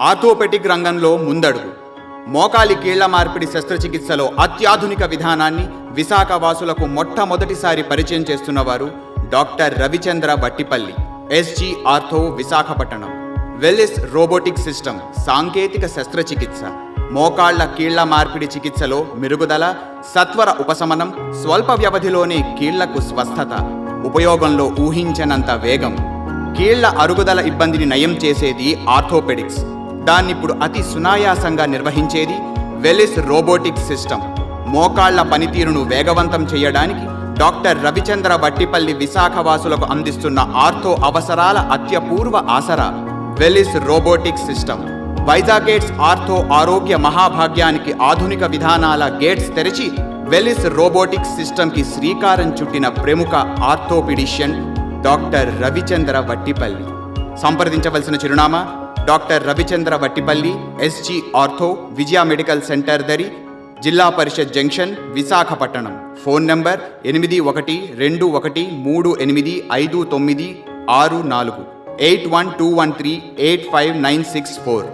Orthopaedic రంగంలో ముందడుగు. మోకాలి కీళ్ళ మార్పిడి శస్త్రచికిత్సలో అత్యాధునిక విధానాన్ని విశాఖ వాసులకు మొట్టమొదటిసారి పరిచయం చేస్తున్నవారు doctor Ravichandra Battipalli SG ortho Visakhapatnam. Velys robotic system సాంకేతిక శస్త్రచికిత్స. మోకాళ్ళ కీళ్ళ మార్పిడి చికిత్సలో మెరుగుదల సత్వర ఉపశమనం స్వల్ప వ్యవధిలోనే కీళ్ళకు స్వస్థత ఉపయోగంలో ఊహించనంత వేగం. కీళ్ళ అరుగుదల ఇబ్బందిని నయం చేసేది ఆర్థోపెడిక్స్. దాన్నిప్పుడు అతి సునాయాసంగా నిర్వహించేది వెలిస్ రోబోటిక్ సిస్టమ్. మోకాళ్ళ పనితీరును వేగవంతం చేయడానికి డాక్టర్ రవిచంద్ర వట్టిపల్లి విశాఖవాసులకు అందిస్తున్న ఆర్థో అవసరాల అత్యపూర్వ ఆసరా వెలిస్ రోబోటిక్ సిస్టమ్. వైజాగేట్స్ ఆర్థో ఆరోగ్య మహాభాగ్యానికి ఆధునిక విధానాల గేట్స్ తెరిచి వెలిస్ రోబోటిక్ సిస్టమ్కి శ్రీకారం చుట్టిన ప్రముఖ ఆర్థోపిడిషియన్ డాక్టర్ రవిచంద్ర వట్టిపల్లి. సంప్రదించవలసిన చిరునామా doctor Ravichandra Vattipalli SG ortho Vijaya medical centre దరి Zilla Parishad junction Visakhapatnam. Phone number ఎనిమిది ఒకటి రెండు ఒకటి మూడు ఎనిమిది ఐదు తొమ్మిది ఆరు నాలుగు. Eight one two one three eight five nine six four.